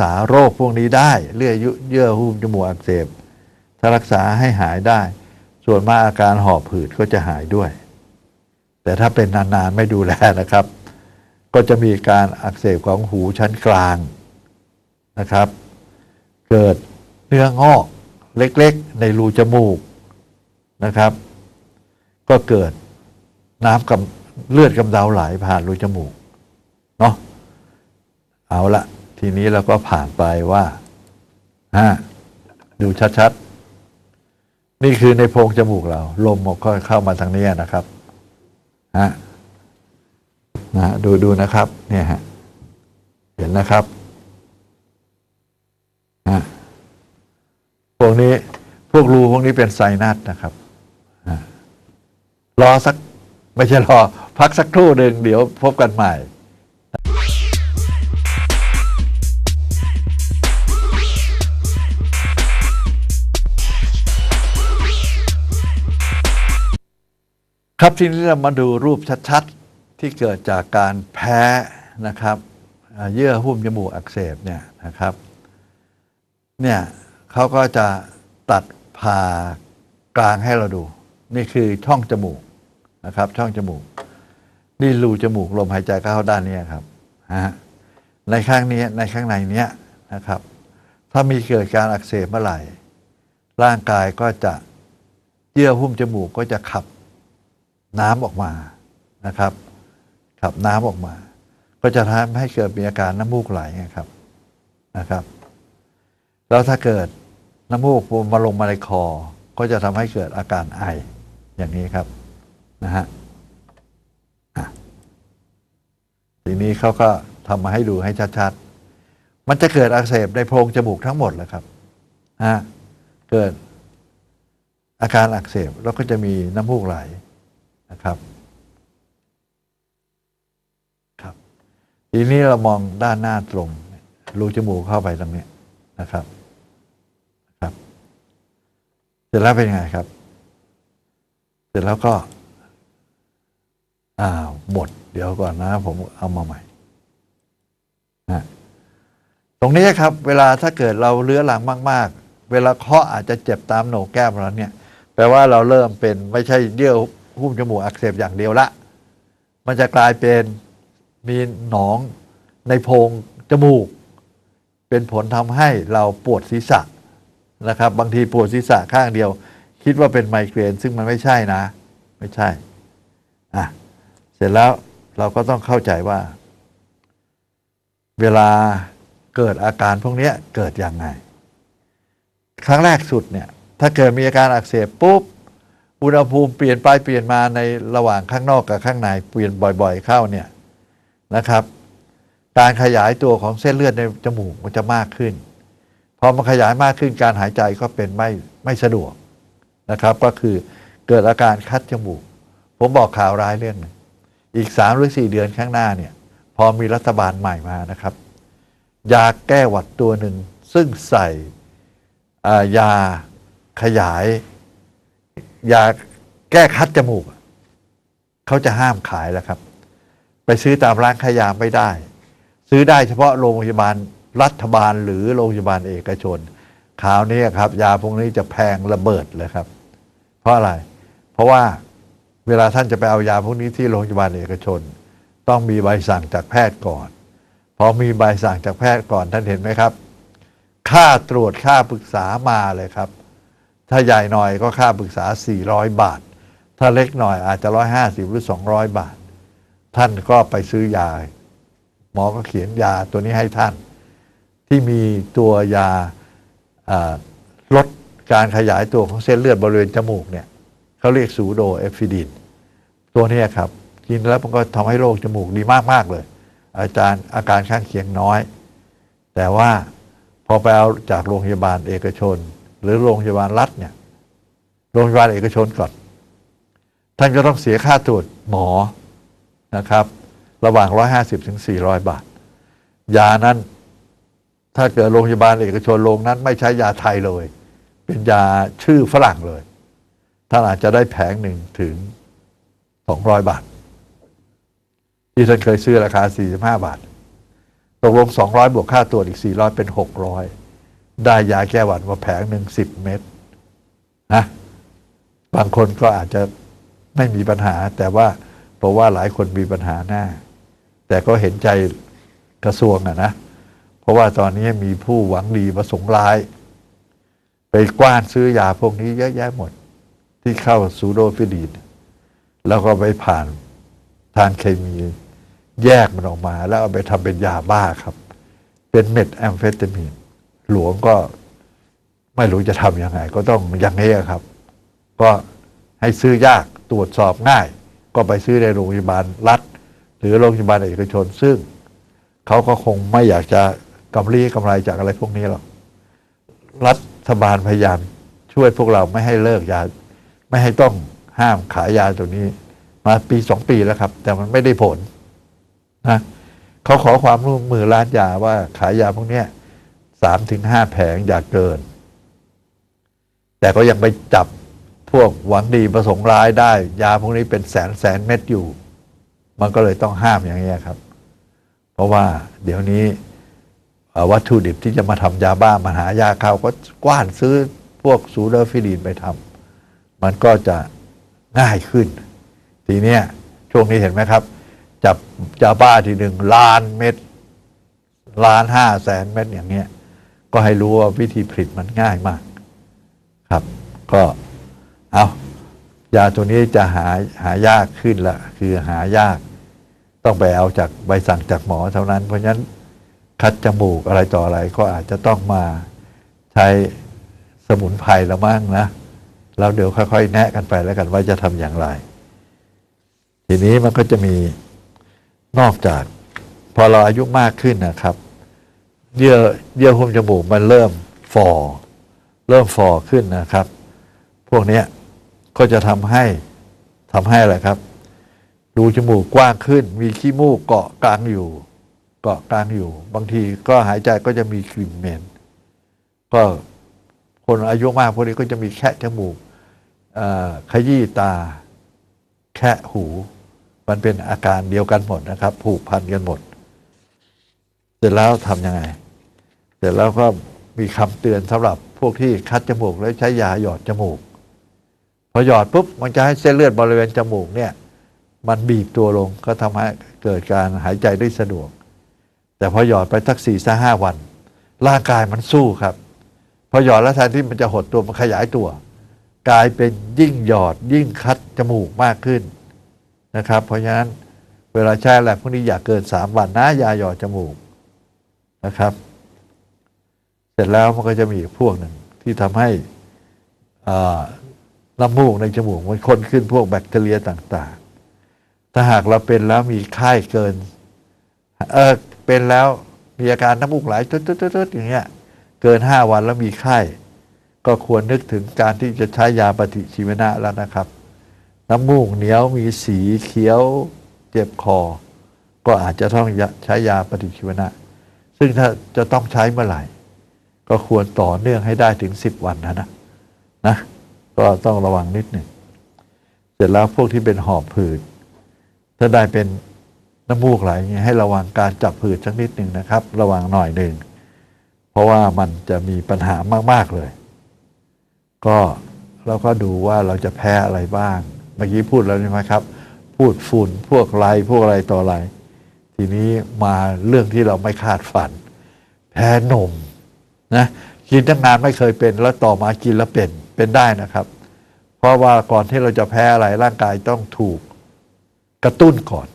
ษาโรคพวกนี้ได้เลือยุเยื่อหุ้มจมูกอักเสบถ้ารักษาให้หายได้ ส่วนมากอาการหอบหืดก็จะหายด้วย แต่ถ้าเป็นนานๆไม่ดูแลนะครับ ก็จะมีการอักเสบของหูชั้นกลางนะครับ เกิดเนื้องอกเล็กๆ ในรูจมูกนะครับ ก็เกิดน้ำกับเลือดกำเดาไหลผ่านรูจมูกเนาะเอาละ ทีนี้เราก็ผ่านไปว่าฮะดูชัดๆ นี่คือในโพรงจมูกเรา ลมมันก็เข้ามาทางนี้นะครับฮะนะดูดูนะครับ เนี่ยฮะเห็นนะครับฮะพวกนี้พวกรูพวกนี้เป็นไซนัสนะครับรอสัก ไม่ใช่รอ พักสักครู่หนึ่งเดี๋ยวพบกันใหม่ ครับทีนี้เรามาดูรูปชัดๆ ที่เกิดจากการแพ้นะครับเยื่อหุ้มจมูกอักเสบเนี่ยนะครับเนี่ยเขาก็จะตัดผ่ากลางให้เราดู นี่คือช่องจมูกนะครับ ช่องจมูก นี่รูจมูกลมหายใจเข้าด้านนี้ครับฮะในข้างนี้ในข้างในเนี้ยนะครับ ถ้ามีเกิดการอักเสบเมื่อไหร่ ร่างกายก็จะเยื่อหุ้มจมูกก็จะขับ น้ำออกมานะครับขับน้ำออกมา ก็จะทำให้เกิดมีอาการน้ำมูกไหลไงครับนะครับ แล้วถ้าเกิดน้ำมูกมาลงมาในคอ ก็จะทำให้เกิดอาการไออย่างนี้ครับนะฮะอะทีนี้เขาก็ทำมาให้ดูให้ชัดๆ มันจะเกิดอักเสบในโพรงจมูกทั้งหมดเลยครับฮะเกิดอาการอักเสบแล้วก็จะมีน้ำมูกไหล นะครับครับ ทีนี้เรามองด้านหน้าตรงรูจมูกเข้าไปตรงนี้นะครับครับ เสร็จแล้วเป็นยังไงครับ เสร็จแล้วก็อ้าวหมด เดี๋ยวก่อนนะ ผมเอามาใหม่นะตรงนี้ครับ เวลาถ้าเกิดเราเลื้อรังมาก ๆ เวลาเคาะอาจจะเจ็บตามโหนกแก้มเราเนี่ย แปลว่าเราเริ่มเป็นไม่ใช่เยื่อ หุ้มจมูกอักเสบอย่างเดียวละ มันจะกลายเป็นมีหนองในโพรงจมูก เป็นผลทำให้เราปวดศีรษะนะครับ บางทีปวดศีรษะข้างเดียว คิดว่าเป็นไมเกรนซึ่งมันไม่ใช่นะ ไม่ใช่อะเสร็จแล้วเราก็ต้องเข้าใจว่า เวลาเกิดอาการพวกนี้เกิดอย่างไง ครั้งแรกสุดเนี่ย ถ้าเกิดมีอาการอักเสบปุ๊บ อุณหภูมิเปลี่ยนไปเปลี่ยนมาในระหว่างข้างนอกกับข้างในเปลี่ยนบ่อย ๆ เข้าเนี่ยนะครับ การขยายตัวของเส้นเลือดในจมูกมันจะมากขึ้นพอมันขยายมากขึ้นการหายใจก็เป็นไม่ไม่สะดวกนะครับ ก็คือเกิดอาการคัดจมูก ผมบอกข่าวร้ายเรื่องนึงอีกสามหรือสี่เดือนข้างหน้าเนี่ยพอมีรัฐบาลใหม่มานะครับ ยาแก้หวัดตัวหนึ่งซึ่งใส่อ่ายาขยาย ยาแก้คัดจมูก เขาจะห้ามขายแล้วครับ ไปซื้อตามร้านขายยาไม่ได้ ซื้อได้เฉพาะโรงพยาบาลรัฐบาลหรือโรงพยาบาลเอกชนคราวนี้ครับ ยาพวกนี้จะแพงระเบิดเลยครับ เพราะอะไร เพราะว่าเวลาท่านจะไปเอายาพวกนี้ที่โรงพยาบาลเอกชน ต้องมีใบสั่งจากแพทย์ก่อนพอมีใบสั่งจากแพทย์ก่อนท่านเห็นไหมครับ ค่าตรวจค่าปรึกษามาเลยครับ ถ้าใหญ่หน่อยก็ค่าปรึกษา 400 บาท ถ้าเล็กหน่อยอาจจะ 150 หรือ 200 บาท ท่านก็ไปซื้อยา หมอก็เขียนยาตัวนี้ให้ท่าน ที่มีตัวยาลดการขยายตัวของเส้นเลือดบริเวณจมูกเนี่ยเขาเรียกซูโดเอฟิดิน ตัวนี้ครับ กินแล้วมันก็ทำให้โรคจมูกดีมาก ๆ เลย อาจารย์อาการข้างเคียงน้อย แต่ว่าพอไปเอาจากโรงพยาบาลเอกชน หรือโรงพยาบาลรัฐเนี่ยโรงพยาบาลเอกชนก่อน ท่านก็ต้องเสียค่าตรวจหมอนะครับ ระหว่าง 150ถึง400 บาท ยานั้น ถ้าเกิดโรงพยาบาลเอกชนโรงนั้น ไม่ใช้ยาไทยเลย เป็นยาชื่อฝรั่งเลย ท่านอาจจะได้แผงหนึ่งถึง 200 บาท ที่ท่านเคยซื้อราคา 45 บาท ตกลง 200 บวกค่าตรวจอีก 400 เป็น 600 ได้ยาแก้หวัดมาแผงหนึ่ง10เม็ดนะบางคนก็อาจจะไม่มีปัญหา แต่ว่าเพราะว่าหลายคนมีปัญหาแน่แต่ก็เห็นใจกระทรวงอะนะเพราะว่าตอนนี้มีผู้หวังดีประสงค์ร้าย ไปกว้านซื้อยาพวกนี้เยอะแยะหมด ที่เข้าซูโดฟิลีน แล้วก็ไปผ่านทางเคมีแยกมันออกมา แล้วเอาไปทำเป็นยาบ้าครับ เป็นเม็ดแอมเฟตามีน หลวงก็ไม่รู้จะทำยังไง ก็ต้องอย่างนี้ครับ ก็ให้ซื้อยากตรวจสอบง่าย ก็ไปซื้อในโรงพยาบาลรัฐ หรือโรงพยาบาลเอกชน ซึ่งเขาก็คงไม่อยากจะกำไรกำไรจากอะไรพวกนี้หรอกรัฐบาลพยายามช่วยพวกเราไม่ให้เลิกยา ไม่ให้ต้องห้ามขายยาตัวนี้ มาปีสองปีแล้วครับ แต่มันไม่ได้ผลนะเขาขอความร่วมมือร้านยาว่าขายยาพวกเนี้ย สามถึงห้าแผงอย่าเกิน แต่ก็ยังไปจับพวกหวังดีประสงค์ร้ายได้ ยาพวกนี้เป็นแสนแสนเม็ดอยู่ มันก็เลยต้องห้ามอย่างนี้ยครับ เพราะว่าเดี๋ยวนี้วัตถุดิบที่จะมาทำยาบ้ามาหายาเขาก็กว้านซื้อพวกซูเดอร์ฟิลีนไปทำมันก็จะง่ายขึ้น ทีเนี้ยช่วงนี้เห็นไหมครับ จับยาบ้าทีหนึ่งล้านเม็ดล้านห้าแสนเม็ดอย่างเงี้ย ก็ให้รู้ว่าวิธีผลิตมันง่ายมากครับ ก็เอายาตัวนี้จะหาหายากขึ้นละคือหายาก ต้องไปเอาจากใบสั่งจากหมอเท่านั้น เพราะฉะนั้นคัดจมูกอะไรต่ออะไรก็อาจจะต้องมาใช้สมุนไพรละมั่งนะแล้วเดี๋ยวค่อยๆ แนะกันไปแล้วกันว่าจะทำอย่างไร ทีนี้มันก็จะมีนอกจาก พอเราอายุมากขึ้นนะครับ เยื่อเยื่อหุ้มจมูกมันเริ่มฝ่อเริ่มฝ่อขึ้นนะครับ พวกนี้ก็จะทำให้ทำให้อะไรครับรูจมูกกว้างขึ้น มีขี้มูกเกาะกลางอยู่ เกาะกลางอยู่ บางทีก็หายใจก็จะมีกลิ่นเหม็นก็คนอายุมากพวกนี้ก็จะมีแค่จมูกเอ่อขยี้ตา แค่หู มันเป็นอาการเดียวกันหมดนะครับ ผูกพันกันหมด เสร็จแล้วทำยังไง เสร็จแล้วก็มีคำเตือนสำหรับพวกที่คัดจมูกแล้วใช้ยาหยอดจมูก พอหยอดปุ๊บมันจะให้เส้นเลือดบริเวณจมูกเนี่ยมันบีบตัวลงก็ทำให้เกิดการหายใจได้สะดวก แต่พอหยอดไปสักสี่ห้าวัน ร่างกายมันสู้ครับ พอหยอดแล้วแทนที่มันจะหดตัวมันขยายตัว กลายเป็นยิ่งหยอดยิ่งคัดจมูกมากขึ้นนะครับ เพราะฉะนั้นเวลาใช้อะไรพวกนี้อย่าเกินสามวันนะยาหยอดจมูกนะครับ ร็จแล้วมันก็จะมีพวกหนึ่งที่ทำให้น้ำมูกในจมูกมันข้นขึ้นพวกแบคทีเรียต่าง ๆ ถ้าหากเราเป็นแล้วมีไข้เกิน เออเป็นแล้วมีอาการน้ำมูกไหลตึ๊ดๆๆอย่างเงี้ย เกินห้าวันแล้วมีไข้ ก็ควรนึกถึงการที่จะใช้ยาปฏิชีวนะแล้วนะครับ น้ำมูกเหนียวมีสีเขียวเจ็บคอ ก็อาจจะต้องใช้ยาปฏิชีวนะ ซึ่งถ้าจะต้องใช้เมื่อไหร่ ก็ควรต่อเนื่องให้ได้ถึงสิบวันนะนะนะก็ต้องระวังนิดหนึ่งเสร็จแล้วพวกที่เป็นหอบผืดถ้าได้เป็นน้ำมูกไหลเงี้ยให้ระวังการจับผืดสักนิดหนึ่งนะครับ ระวังหน่อยหนึ่งเพราะว่ามันจะมีปัญหามาก ๆเลย ก็เราก็ดูว่าเราจะแพ้อะไรบ้าง เมื่อกี้พูดแล้วใช่ไหมครับ พูดฝุ่นพวกไรพวกอะไรต่ออะไร ทีนี้มาเรื่องที่เราไม่คาดฝัน แพ้นม นะกินตั้งนานไม่เคยเป็น แล้วต่อมากินแล้วเป็นเป็นได้นะครับ เพราะว่าก่อนที่เราจะแพ้อะไรร่างกายต้องถูกกระตุ้นก่อน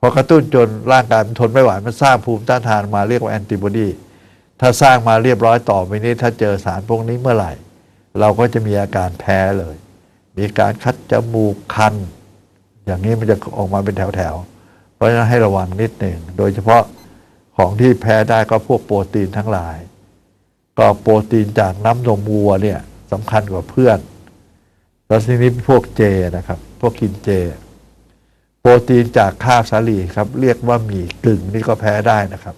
พอกระตุ้นจนร่างกายมันทนไม่ไหวมันสร้างภูมิต้านทานมาเรียกว่าแอนติบอดีถ้าสร้างมาเรียบร้อยต่อไปนี้ถ้าเจอสารพวกนี้เมื่อไหร่ เราก็จะมีอาการแพ้เลย มีการคัดจมูกคัน อย่างนี้มันจะออกมาเป็นแถวๆเพราะฉะนั้นให้ระวังนิดหนึ่งโดยเฉพาะของที่แพ้ได้ก็พวกโปรตีนทั้งหลาย ก็โปรตีนจากน้ำนมวัวเนี่ยสำคัญกว่าเพื่อน แล้วทีนี้พวกเจนะครับ พวกกินเจ โปรตีนจากข้าวสาลีครับ เรียกว่าหมี่กึ่งนี่ก็แพ้ได้นะครับ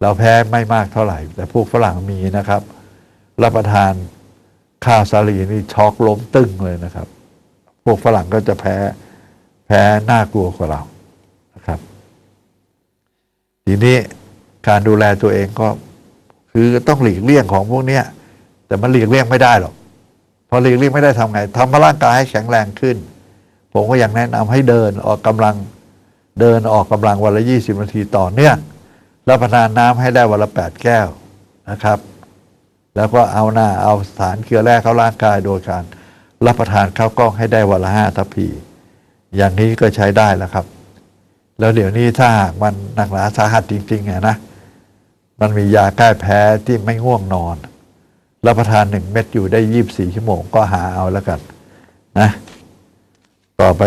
เราแพ้ไม่มากเท่าไหร่ แต่พวกฝรั่งมีนะครับ รับประทานข้าวสาลีนี่ช็อกล้มตึ้งเลยนะครับ พวกฝรั่งก็จะแพ้แพ้น่ากลัวกว่าเรานะครับ ทีนี้การดูแลตัวเองก็ คือต้องหลีกเลี่ยงของพวกเนี้ยแต่มันหลีกเลี่ยงไม่ได้หรอกพอหลีกเลี่ยงไม่ได้ทำไงทำให้ร่างกายให้แข็งแรงขึ้น ผมก็ยังแนะนำให้เดินออกกำลังเดินออกกำลังวันละยี่สิบนาทีต่อเนื่องรับประทานน้ำให้ได้วันละแปดแก้วนะครับ แล้วก็เอาหน้าเอาสารเกลือแร่เข้าร่างกายโดยการรับประทานข้าวกล้องให้ได้วันละห้าทัพพีอย่างนี้ก็ใช้ได้แล้วครับ แล้วเดี๋ยวนี้ถ้าหากมันหนักหนาสาหัสจริงๆไงนะ มันมียาแก้แพ้ที่ไม่ง่วงนอน รับประทานหนึ่งเม็ดอยู่ได้ยี่บสี่ชั่วโมงก็หาเอาแล้วกันนะต่อไป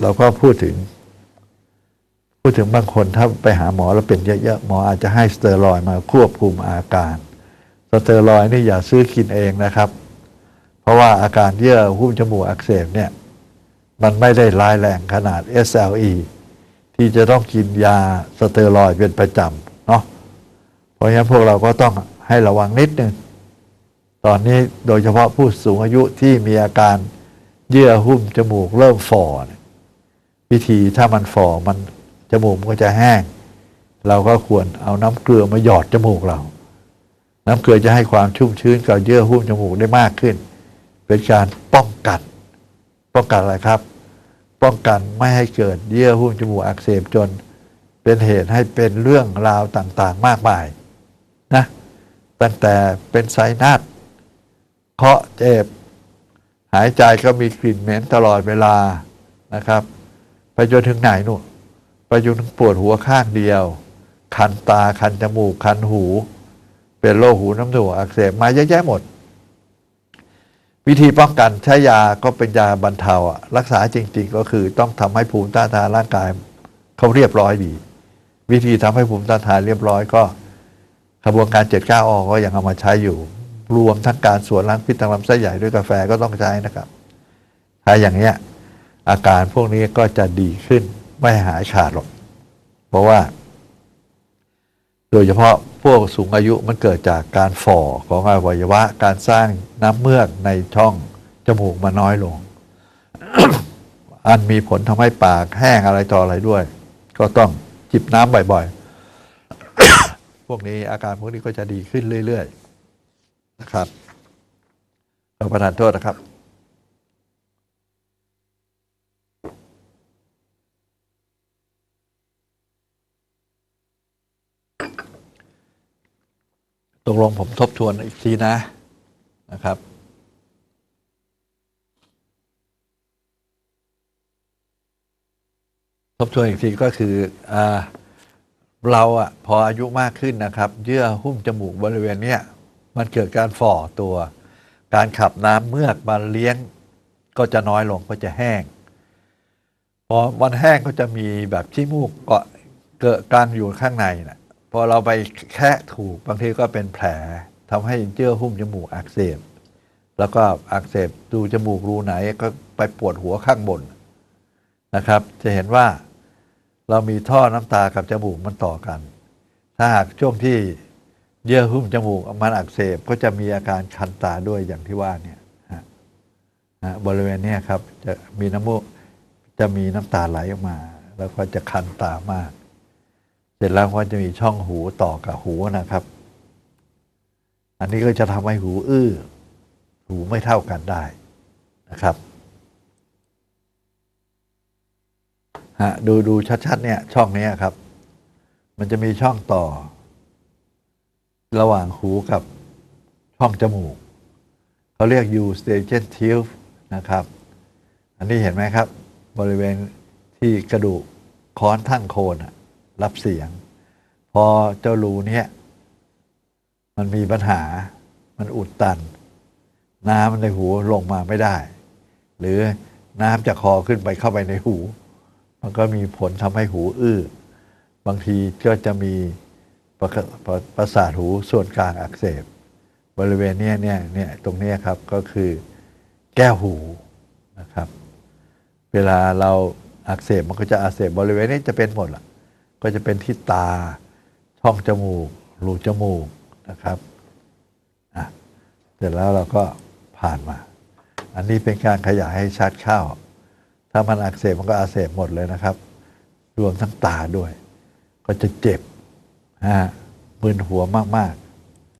เราก็พูดถึง พูดถึงบางคนถ้าไปหาหมอแล้วเป็นเยอะๆหมออาจจะให้สเตียรอยมาควบคุมอาการสเตียรอยนี่อย่าซื้อกินเองนะครับ เพราะว่าอาการเยื่อหุ้มจมูกอักเสบเนี่ยมันไม่ได้ร้ายแรงขนาด SLE ที่จะต้องกินยาสเตียรอยเป็นประจำ ราะฉะนั้นพวกเราก็ต้องให้ระวังนิดหนึ่ง ตอนนี้โดยเฉพาะผู้สูงอายุที่มีอาการเยื่อหุ้มจมูกเริ่มฝ่อวิธีถ้ามันฝ่อมันจมูกมันก็จะแห้ง เราก็ควรเอาน้ำเกลือมาหยอดจมูกเรา น้ำเกลือจะให้ความชุ่มชื้นกับเยื่อหุ้มจมูกได้มากขึ้น เป็นการป้องกัน ป้องกันอะไรครับ ป้องกันไม่ให้เกิดเยื่อหุ้มจมูกอักเสบจน เป็นเหตุให้เป็นเรื่องราวต่างๆ มากมาย นะตั้งแต่เป็นไซนัสเคาะเจ็บ หายใจก็มีกลิ่นเหม็นตลอดเวลานะครับ ไปจนถึงไหนหนู่นไปจนถึงปวดหัวข้างเดียว คันตาคันจมูกคันหู เป็นโรคหูน้ำหนวกอักเสบมาเยอะแยะหมด วิธีป้องกันใช้ยาก็เป็นยาบรรเทาอะรักษาจริง ๆ ก็คือต้องทำให้ภูมิต้านทานร่างกายเขาเรียบร้อยดี วิธีทำให้ภูมิต้านทานเรียบร้อยก็ กระบวนการ 79ออก็ยังเอามาใช้อยู่ รวมทั้งการสวนล้างพิษทางลำไส้ใหญ่ด้วยกาแฟก็ต้องใช้นะครับถ้าอย่างเนี้ยอาการพวกนี้ก็จะดีขึ้นไม่หายขาดหรอก เพราะว่า โดยเฉพาะพวกสูงอายุมันเกิดจากการฝ่อของอวัยวะ การสร้างน้ำเมือกในช่องจมูกมันน้อยลง อันมีผลทำให้ปากแห้งอะไรต่ออะไรด้วย ก็ต้องจิบน้ำบ่อยๆ พวกนี้อาการพวกนี้ก็จะดีขึ้นเรื่อย ๆ นะครับขอประทานโทษนะครับ ตกลงผมทบทวนอีกทีนะนะครับทบทวนอีกทีก็คืออา เราอะพออายุมากขึ้นนะครับ เยื่อหุ้มจมูกบริเวณเนี้ยมันเกิดการฝ่อตัว การขับน้ำเมือกมาเลี้ยง ก็จะน้อยลงก็จะแห้ง พอมันแห้งก็จะมีแบบที่มูกเกาะเกิดการอยู่ข้างในนะพอเราไปแคะถูกบางทีก็เป็นแผลทำให้เยื่อหุ้มจมูกอักเสบแล้วก็อักเสบดูจมูกรูไหนก็ไปปวดหัวข้างบนนะครับ จะเห็นว่า เรามีท่อน้ำตากับจมูกมันต่อกัน ถ้าหากช่วงที่เยื่อหุ้มจมูกมันอักเสบก็จะมีอาการคันตาด้วยอย่างที่ว่าเนี่ยฮะบริเวณเนี้ยครับจะมีน้ำมูกจะมีน้ำตาไหลออกมา แล้วก็จะคันตามาก เสร็จแล้วก็จะมีช่องหูต่อกับหูนะครับ อันนี้ก็จะทำให้หูอื้อ หูไม่เท่ากันได้นะครับ ฮะดูดูชัดๆเนี่ยช่องนี้ครับ มันจะมีช่องต่อ ระหว่างหูกับช่องจมูกเขาเรียก U station tube นะครับ อันนี้เห็นไหมครับ บริเวณที่กระดูกค้อนทั้งโคนรับเสียง พอเจ้ารูเนี้ยมันมีปัญหา มันอุดตัน น้ำในหูลงมาไม่ได้ หรือน้ำจากคอขึ้นไปเข้าไปในหู มันก็มีผลทำให้หูอื้อ บางทีก็จะมีประประประสาทหูส่วนกลางอักเสบบริเวณเนี้ยเนี่ยเนี่ยตรงเนี้ยครับก็คือแก้วหูนะครับ เวลาเราอักเสบมันก็จะอักเสบบริเวณนี้จะเป็นหมดละก็จะเป็นที่ตาช่องจมูกรูจมูกนะครับอะเสร็จแล้วเราก็ผ่านมา อันนี้เป็นการขยายให้ชัดเข้า ถ้ามันอักเสบมันก็อักเสบหมดเลยนะครับ รวมทั้งตาด้วย ก็จะเจ็บฮะมึนหัวมาก